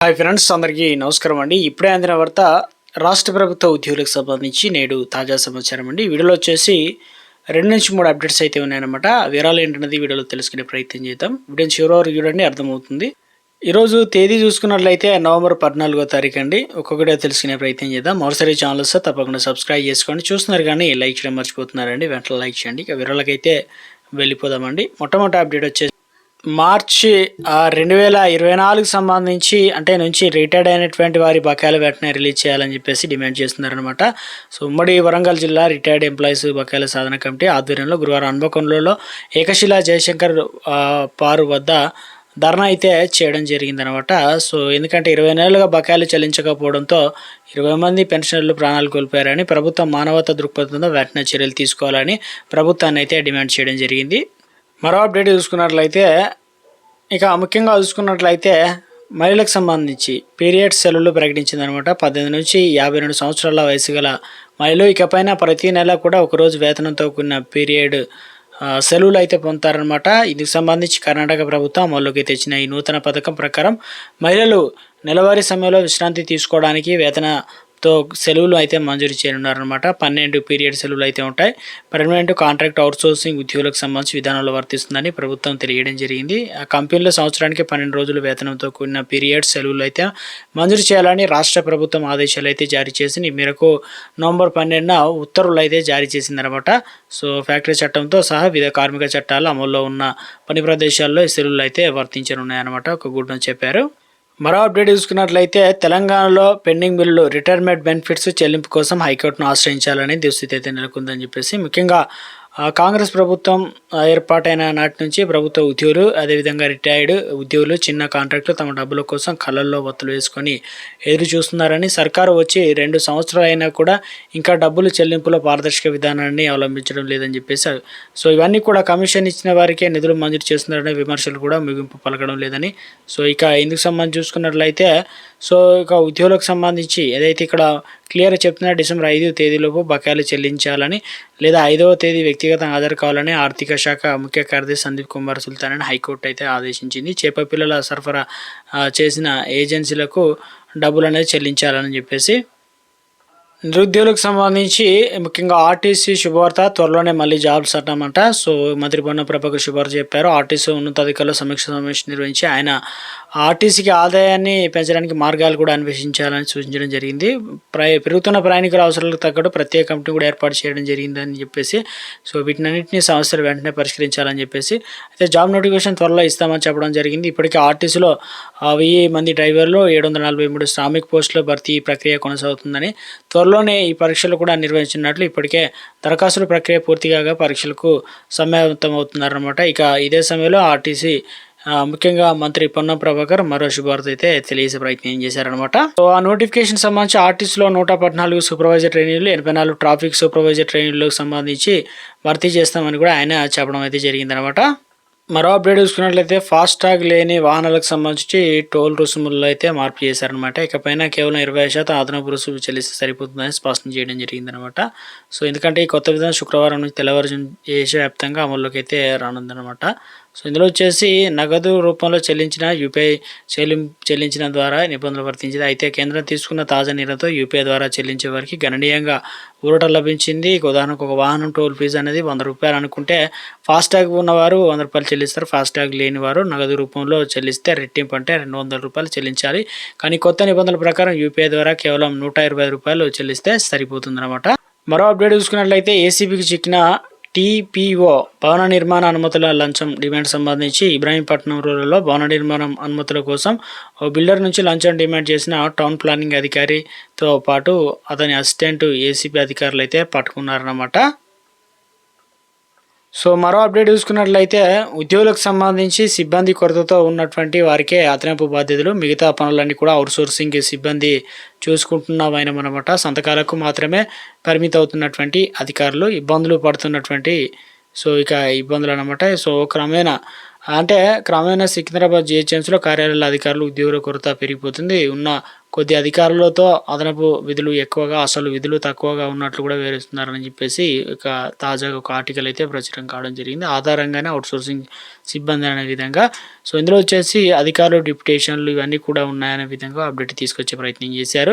Hi friends అందరికీ నమస్కారం అండి. ఇప్పుడే అందిన వార్త రాష్ట్ర ప్రభుత్వ ఉద్యోగులకు సంబంధించి నేడు తాజా సమాచారం అండి. వీడియోలో వచ్చేసి రెండు నుంచి మూడు అప్డేట్స్ అయితే ఉన్నాయన్నమాట. వివరాలు ఏంటన్నది వీడియోలో తెలుసుకునే ప్రయత్నం చేద్దాం. వీడియో చివరి వరకు చూడండి అర్థమవుతుంది. ఈరోజు తేదీ చూసుకున్నట్లయితే నవంబర్ పద్నాలుగో తారీఖు అండి. ఒక్కొక్కటే తెలుసుకునే ప్రయత్నం చేద్దాం. మరోసారి ఛానల్ వస్తే తప్పకుండా సబ్స్క్రైబ్ చేసుకోండి. చూస్తున్నారు కానీ లైక్ చేయడం మర్చిపోతున్నారండి. వెంటనే లైక్ చేయండి. ఇక వివరాలకైతే వెళ్ళిపోదామండి. మొట్టమొదటి అప్డేట్ వచ్చేసి మార్చి రెండు వేల ఇరవై నాలుగు సంబంధించి అంటే నుంచి రిటైర్డ్ అయినటువంటి వారి బకాయిలు వెంటనే రిలీజ్ చేయాలని చెప్పేసి డిమాండ్ చేస్తున్నారనమాట సో ఉమ్మడి వరంగల్ జిల్లా రిటైర్డ్ ఎంప్లాయీస్ బకాయిల సాధన కమిటీ ఆధ్వర్యంలో గురువారం అనుభవంలో ఏకశిలా జయశంకర్ పారు వద్ద ధర్నా అయితే చేయడం జరిగిందనమాట సో ఎందుకంటే ఇరవై నెలలుగా బకాయిలు చెల్లించకపోవడంతో ఇరవై మంది పెన్షనర్లు ప్రాణాలు కోల్పోయారని ప్రభుత్వం మానవతా దృక్పథంతో వెంటనే చర్యలు తీసుకోవాలని ప్రభుత్వాన్ని అయితే డిమాండ్ చేయడం జరిగింది. మరో అప్డేట్ చూసుకున్నట్లయితే ఇక ముఖ్యంగా చూసుకున్నట్లయితే మహిళలకు సంబంధించి పీరియడ్ సెలవులు ప్రకటించిందనమాట. పద్దెనిమిది నుంచి యాభై రెండు సంవత్సరాల వయసు గల మహిళలు ఇకపైన ప్రతి నెల కూడా ఒకరోజు వేతనంతో కూడిన పీరియడ్ సెలవులు అయితే పొందుతారనమాట. ఇందుకు సంబంధించి కర్ణాటక ప్రభుత్వం అమల్లోకి తెచ్చిన ఈ నూతన పథకం ప్రకారం మహిళలు నెలవారీ సమయంలో విశ్రాంతి తీసుకోవడానికి వేతన తో సెలవులు అయితే మంజూరు చేయనున్నారనమాట పన్నెండు పీరియడ్ సెలవులు అయితే ఉంటాయి. పర్మనెంట్ కాంట్రాక్ట్ అవుట్సోర్సింగ్ ఉద్యోగులకు సంబంధించి విధానంలో వర్తిస్తుందని ప్రభుత్వం తెలియడం జరిగింది. ఆ కంపెనీలో సంవత్సరానికి పన్నెండు రోజులు వేతనంతో కూడిన పీరియడ్ సెలవులు అయితే మంజూరు చేయాలని రాష్ట్ర ప్రభుత్వం ఆదేశాలు అయితే జారీ చేసి ఈ మేరకు నవంబర్ పన్నెండున ఉత్తర్వులు అయితే జారీ చేసిందనమాట సో ఫ్యాక్టరీ చట్టంతో సహా వివిధ కార్మిక చట్టాలు అమల్లో ఉన్న పని ప్రదేశాల్లో ఈ సెలవులు అయితే వర్తించనున్నాయన్నమాట. ఒక గుడ్డను చెప్పారు. మరో అప్డేట్ చూసుకున్నట్లయితే తెలంగాణలో పెండింగ్ బిల్లులు రిటైర్మెంట్ బెనిఫిట్స్ చెల్లింపు కోసం హైకోర్టును ఆశ్రయించాలని దుస్థితి అయితే నెలకొందని చెప్పేసి ముఖ్యంగా కాంగ్రెస్ ప్రభుత్వం ఏర్పాటైన నాటి నుంచి ప్రభుత్వ ఉద్యోగులు అదేవిధంగా రిటైర్డ్ ఉద్యోగులు చిన్న కాంట్రాక్టులు తమ డబ్బుల కోసం కళ్ళల్లో వత్తులు వేసుకొని ఎదురు చూస్తున్నారని సర్కారు వచ్చి రెండు సంవత్సరాలు అయినా కూడా ఇంకా డబ్బులు చెల్లింపులో పారదర్శక విధానాన్ని అవలంబించడం లేదని చెప్పేసి సో ఇవన్నీ కూడా కమిషన్ ఇచ్చిన వారికే నిధులు మంజూరు చేస్తున్నారనే విమర్శలు కూడా ముగింపు పలకడం లేదని సో ఇక ఇందుకు సంబంధించి చూసుకున్నట్లయితే సో ఇక ఉద్యోగులకు సంబంధించి ఏదైతే ఇక్కడ క్లియర్గా చెప్తున్నా డిసెంబర్ ఐదవ తేదీలోపు బకాయిలు చెల్లించాలని లేదా ఐదవ తేదీ వ్యక్తిగతంగా హాజరు కావాలని ఆర్థిక శాఖ ముఖ్య కార్యదర్శి సందీప్ కుమార్ సుల్తాన్ అని హైకోర్టు అయితే ఆదేశించింది. చేప పిల్లల సరఫరా చేసిన ఏజెన్సీలకు డబ్బులు అనేది చెల్లించాలని చెప్పేసి నిరుద్యోగులకు సంబంధించి ముఖ్యంగా ఆర్టీసీ శుభవార్త త్వరలోనే మళ్ళీ జాబ్స్ అన్నమాట. సో మంత్రి పొన్న ప్రభాకర్ శుభవార్త చెప్పారు. ఆర్టీసీ ఉన్నతాధికారుల సమీక్ష సమావేశం నిర్వహించి ఆయన ఆర్టీసీకి ఆదాయాన్ని పెంచడానికి మార్గాలు కూడా అన్వేషించాలని సూచించడం జరిగింది. ప్రయ పెరుగుతున్న ప్రయాణికుల అవసరాలకు తగ్గట్టు ప్రత్యేక కమిటీ కూడా ఏర్పాటు చేయడం జరిగిందని చెప్పేసి సో వీటినన్నింటినీ సమస్యలు వెంటనే పరిష్కరించాలని చెప్పేసి అయితే జాబ్ నోటిఫికేషన్ త్వరలో ఇస్తామని చెప్పడం జరిగింది. ఇప్పటికే ఆర్టీసీలో వెయ్యి మంది డ్రైవర్లు ఏడు వందల నలభై మూడు శ్రామిక్ పోస్టుల భర్తీ ప్రక్రియ కొనసాగుతుందని త్వరలోనే ఈ పరీక్షలు కూడా నిర్వహించినట్లు ఇప్పటికే దరఖాస్తుల ప్రక్రియ పూర్తిగా పరీక్షలకు సమాయత్తం ఇక ఇదే సమయంలో ఆర్టీసీ ముఖ్యంగా మంత్రి పొన్నం ప్రభాకర్ మరో శుభార్త అయితే తెలియజేసే ప్రయత్నం చేశారనమాట సో ఆ నోటిఫికేషన్ సంబంధించి ఆర్టీసీలో నూట పద్నాలుగు సూపర్వైజర్ ట్రైనీలు ఎనభై నాలుగు ట్రాఫిక్ సూపర్వైజర్ ట్రైనీలకు సంబంధించి భర్తీ చేస్తామని కూడా ఆయన చెప్పడం అయితే జరిగిందనమాట మరో అప్డేట్ చూసుకున్నట్లయితే ఫాస్ట్ లేని వాహనాలకు సంబంధించి టోల్ రుసుముల్లో అయితే మార్పు చేశారనమాట ఇకపైన కేవలం ఇరవై శాతం అదనపు రుసుము చెల్లిస్తే సరిపోతుందని స్పష్టం చేయడం జరిగిందనమాట సో ఎందుకంటే ఈ కొత్త విధానం శుక్రవారం నుంచి తెల్లవారు దేశవ్యాప్తంగా అమల్లోకి అయితే రానుందనమాట సో ఇందులో వచ్చేసి నగదు రూపంలో చెల్లించిన యూపీఐ చెల్లిం చెల్లించిన ద్వారా నిబంధనలు వర్తించింది. అయితే కేంద్రం తీసుకున్న తాజా నిర్ణయంతో యూపీఐ ద్వారా చెల్లించే వారికి గణనీయంగా ఊరట లభించింది. ఉదాహరణకు ఒక వాహనం టోల్ ఫీజు అనేది వంద రూపాయలు అనుకుంటే ఫాస్టాగ్ ఉన్నవారు వంద రూపాయలు చెల్లిస్తారు. ఫాస్టాగ్ లేని వారు నగదు రూపంలో చెల్లిస్తే రెట్టింపు అంటే రెండు వందల రూపాయలు చెల్లించాలి. కానీ కొత్త నిబంధనల ప్రకారం యూపీఐ ద్వారా కేవలం నూట ఇరవై రూపాయలు చెల్లిస్తే సరిపోతుందన్నమాట. మరో అప్డేట్ చూసుకున్నట్లయితే ఏసీబీకి చిక్కిన టీపీఓ భవన నిర్మాణ అనుమతుల లంచం డిమాండ్ సంబంధించి ఇబ్రాహీంపట్నం రూరల్లో భవన నిర్మాణం అనుమతుల కోసం ఓ బిల్డర్ నుంచి లంచం డిమాండ్ చేసిన టౌన్ ప్లానింగ్ అధికారితో పాటు అతని అసిస్టెంట్ ఏసీపీ అధికారులు అయితే పట్టుకున్నారన్నమాట. సో మరో అప్డేట్ చూసుకున్నట్లయితే ఉద్యోగులకు సంబంధించి సిబ్బంది కొరతతో ఉన్నటువంటి వారికే అదనపు బాధ్యతలు మిగతా పనులన్నీ కూడా అవుట్సోర్సింగ్ సిబ్బంది చూసుకుంటున్నామనమాట. సంతకాలకు మాత్రమే పరిమితం అవుతున్నటువంటి అధికారులు ఇబ్బందులు పడుతున్నటువంటి సో ఇక ఇబ్బందులు అనమాట సో క్రమేణా అంటే క్రమేణా సికింద్రాబాద్ జిహెచ్ఎంసీలో కార్యాలయాల అధికారులు ఉద్యోగుల కొరత పెరిగిపోతుంది. ఉన్న కొద్ది అధికారులతో అదనపు విధులు ఎక్కువగా అసలు విధులు తక్కువగా ఉన్నట్లు కూడా వివరిస్తున్నారని చెప్పేసి ఒక తాజాగా ఒక ఆర్టికల్ అయితే ప్రచురం కావడం జరిగింది. ఆధారంగానే అవుట్సోర్సింగ్ సిబ్బంది అనే విధంగా. సో ఇందులో వచ్చేసి అధికారులు డిప్యుటేషన్లు ఇవన్నీ కూడా ఉన్నాయనే విధంగా అప్డేట్ తీసుకొచ్చే ప్రయత్నం చేశారు.